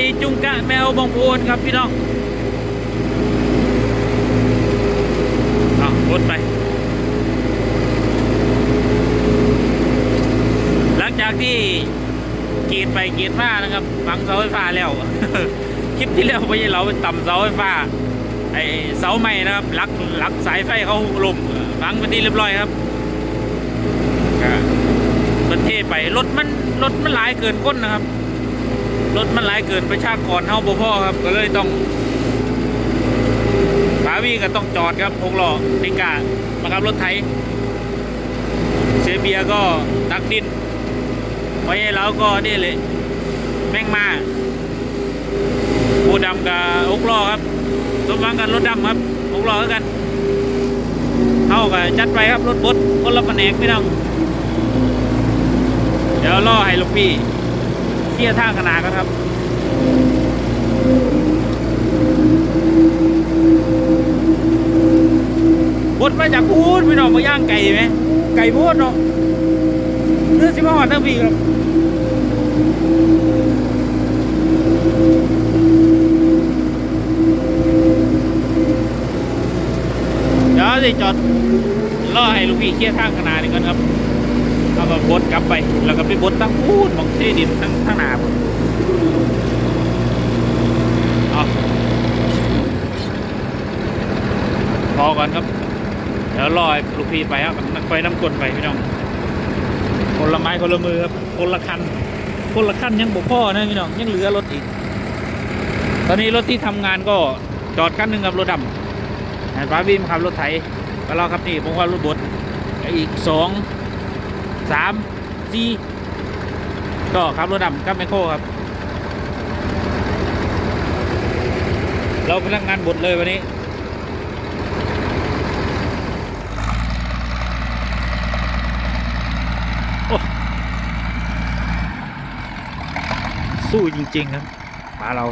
ดีจุงกะแมวบองโอนครับพี่น้องเอาโอนไป หลังจากที่กีดไปกีดมานะครับฝังเสาไฟฟ้าแล้ว คลิปที่แล้วไม่ใช่เราไปต่ำเสาไฟฟ้าไอเสาใหม่นะครับลักลักสายไฟเขาลมฝังเป็นที่เรียบร้อยครับก็ประเทศไปรถมันรถมันหลายเกินก้นนะครับ รถมันหลายเกินประชากรเท่าบ่พ่อครับ ก็เลยต้องบาวีก็ต้องจอดครับหกล้อนิกามาขับรถไถเซเบียก็ตักดินไว้ให้เราก็นี่เลยแม่งมาผู้ดำกับหกล้อครับสมหวังกันรถดำครับหกล้อคือกันเท่ากับจัดไปครับรถบดคนละแผนกไม่ต้องเดี๋ยวล่อให้ลูกพี่ ที่ยท่าขนากันครับบดมาจากพูดพี่น้องมาย่างไก่ไหมไก่พูดเนาะเรื่องสิมาหอดเท่าพี่ครับเดี๋ยวสิจอดล่อให้ลูกพี่เคลียร์ทางขานาดนี้ก่อนครับ เอามาบดกลับไป แล้วก็ไปบดตั้งพูดมองที่ดินตั้งข้งหนาเอาพอก่อนครับ เดี๋ยวรอให้ลูกพี่ไปครับนักไปน้ำกลนไปพี่น้อง คนละไม้คนละมือครับ คนละคัน คนละคันยังบกพ่อนะพี่น้อง ยังเหลือรถอีก ตอนนี้รถที่ทำงานก็จอดคันหนึ่งกับรถดำป้าบีมขับรถไถก็รอครับนี่ผมว่ารถบดอีกสอง สามสี่ก็ขับรถดำกับแมคโครครับ เราพนักงานบดเลยวันนี้สู้จริง ๆ ครับมาเรา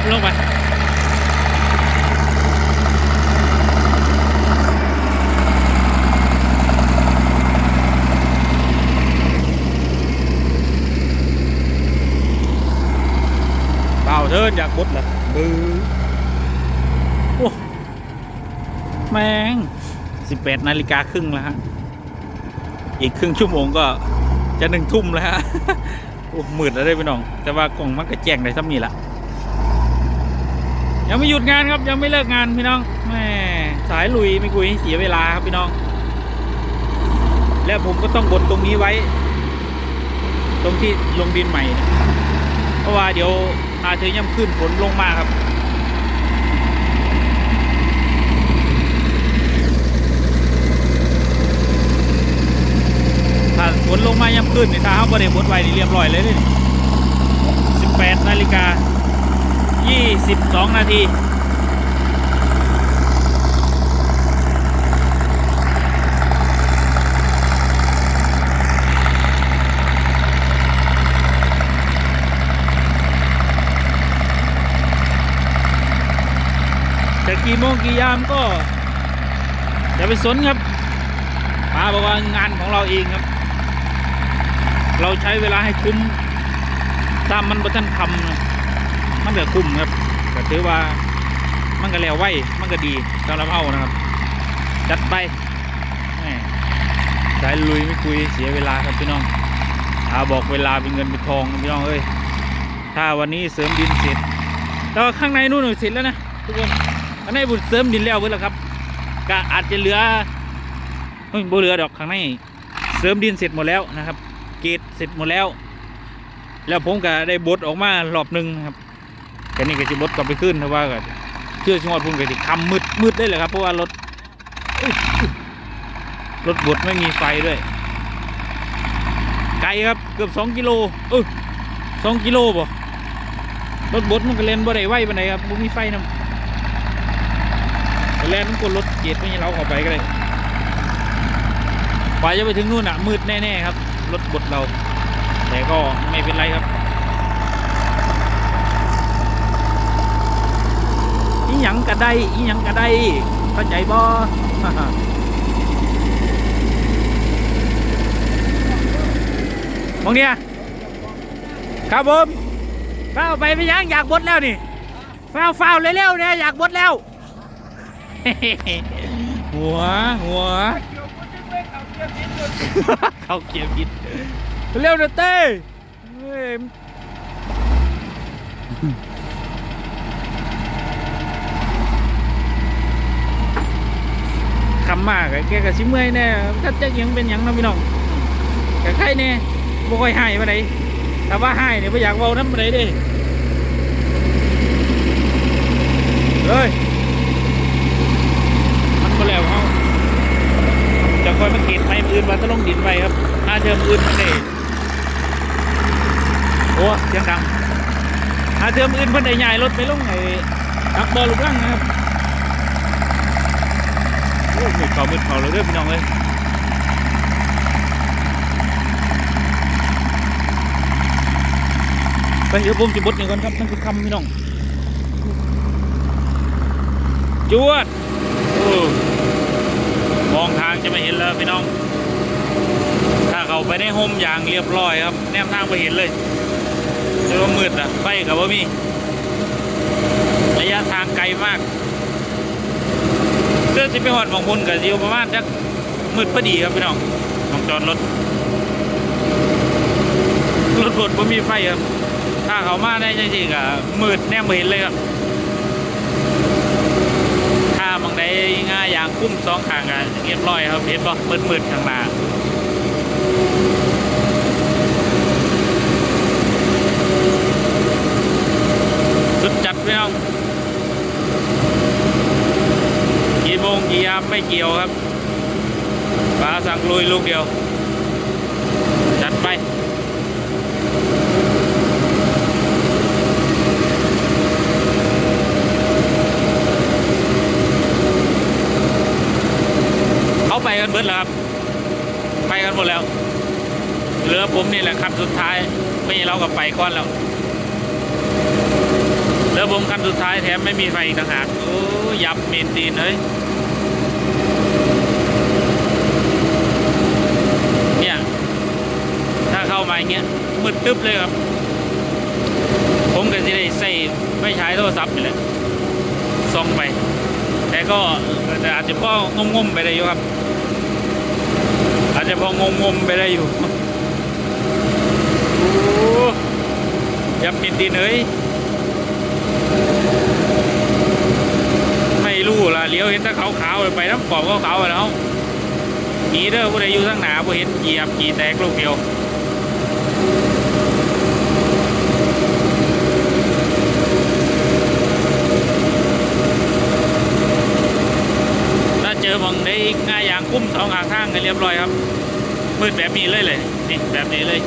เรียบลงไปเปล่าเทินอยากบดเหรอบือโอ้แมงสิบแปดนาฬิกาครึ่งแล้วฮะ อีกครึ่งชั่วโมงก็จะหนึ่งทุ่มแล้วฮะ โอ้มืดแล้วได้ไปน้อง แต่ว่ากล่องมันก็แจ้งได้ซ้ำนี่ละ ยังไม่หยุดงานครับ ยังไม่เลิกงานพี่น้องแม่สายลุยไม่คุยเสียเวลาครับพี่น้อง แล้วผมก็ต้องบดตรงนี้ไว้ ตรงที่ลงดินใหม่นะเพราะว่าเดี๋ยวอาจจะย่ำขึ้นฝนลงมาครับถ้าฝนลงมาย่ำขึ้นนี่ถ้าเขาบริบทไว้นี่เรียบร้อยเลยนี่18นาฬิกา 22 นาทีแต่กี่โมงกี่ยามก็อย่าไปสนครับป้าบอกว่างานของเราเองครับ เราใช้เวลาให้คุ้มถ้ามมันประทันคำนะ มันก็คุ้มครับก็ถือว่ามันก็แล้วไวมันก็ดีสำหรับเอานะครับ จัดไปสายลุยไม่คุยเสียเวลาครับพี่น้องอาบอกเวลาเป็นเงินเป็นทองพี่น้องเอ้ยถ้าวันนี้เสริมดินเสร็จแต่ว่าข้างในนู่นเสร็จแล้วนะทุกคนข้างในบุญเสริมดินแล้วเพื่อนแล้วครับก็อาจจะเหลือเฮ้ยบ่เหลือดอกข้างในเสริมดินเสร็จหมดแล้วนะครับ เกตเสร็จหมดแล้ว แล้วผมก็ได้บดออกมารอบหนึ่งครับ แค่นี้ก็จะบดกลับไปขึ้นเพราะว่าก็เชื่อชงอดพุ่นก็จะคำมืดมืดได้เลยครับเพราะว่ารถรถบดไม่มีไฟด้วย ไกลครับเกือบสองกิโลเออสองกิโลบ่รถบดมันก็เลนบ่ได้ไวปานใดครับบ่มีไฟนำไปแล่นมันกดรถเกียร์ไม่ให้เราเข้าไปก็เลยกว่าจะไปถึงนู่นอะมืดแน่ๆครับ รถบดเรา แต่ก็ไม่เป็นไรครับ หยังกระไดอีหยังกระได้เข้าใจบ่มองเนี่ยครับผมฟ้าไปไปยังอยากบดแล้วนี่ฟ้าวฟ้าวเร็วๆเนี่ยอยากบดแล้ว หัวหัวเขาเกียร์ผิดเร็วนะเต้เฮ้ย คำมากแกก็สิเมื่อยแน่ถ้าจะยังเป็นยังนะพี่น้องแต่ใครเนี่ยบ่ค่อยให้มาไหนแต่ว่าให้เนี่ยไม่อยากเว้าน้ำมาไหนด้เฮ้ยมันก็แล้วเขาจะคอยมาเกตไปมืออื่นมาตะลงดินไปครับถ้าเจอมืออื่นมันเด้โอ้เสียงดังถ้าเจอมืออื่นเพิ่นได้ใหญ่รถไปลงไอ้ตักบอลลูกลังนะครับ อ้มืดเขามืดเขาเลยเด้อพี่น้องเลยไปเดี๋ยวผมสิบดหนึ่งก่อนครับนั่นคือคำพี่น้องจวดมองทางจะไม่เห็นแล้วพี่น้อง ถ้าเขาไปในโฮมอย่างเรียบร้อยครับ แนมทางไปเห็นเลยเจอว่ามืดอะไฟกับว่ามี ระยะทางไกลมาก เสื้อที่ไปหอดบางคนกับยิวประมาณจักมืดพอดีครับพี่น้องต้องจอดรถรถบดไม่มีไฟครับ ถ้าเขามาได้จริงๆอะมืดแนมไม่เห็นเลยครับ ถ้าบางใดง่ายอย่างคุ้มสองขางกันเรียบร้อยครับเห็นปะมืดๆข้างหน้าสุดจัดพี่น้องกี่โม งกี่ยามไม่เกี่ยวครับปลาสั่งลุยลูกเดียว จัดไปเขาไปกันเบิดแล้วครับ ไปกันหมดแล้วเหลือผมนี่แหละคันสุดท้ายไม่เรากับไปก้อนแล้วเหลือผมคันสุดท้ายแถมไม่มีไฟอีกต่างหากโอ้ยับเมนตีนเลย ถ้า เข้ามาอย่างเงี้ยมืดตึ๊บเลยครับ ผมก็จะได้ใส่ไม่ใช้โทรศัพท์นี่แหละส่องไป แต่ก็แต่อาจจะพองงมไปได้อยู่ครับ อาจจะพองงมไปได้อยู่โอ้ยับมินตีนเอ้ยไม่รู้ล่ะเลี้ยวเห็นถ้าขาวๆไปน้ำกรอบขาวๆไปแล้วขี่เด้อผู้ใดอยู่ทั้งหนาผู้เห็นเหยียบขี่แตกลูกเดียว ถ้าเจอบังได้ กุ้มสองข้างทางกันเรียบร้อยครับมืดแบบนี้เลยเลยนี่แบบนี้เลย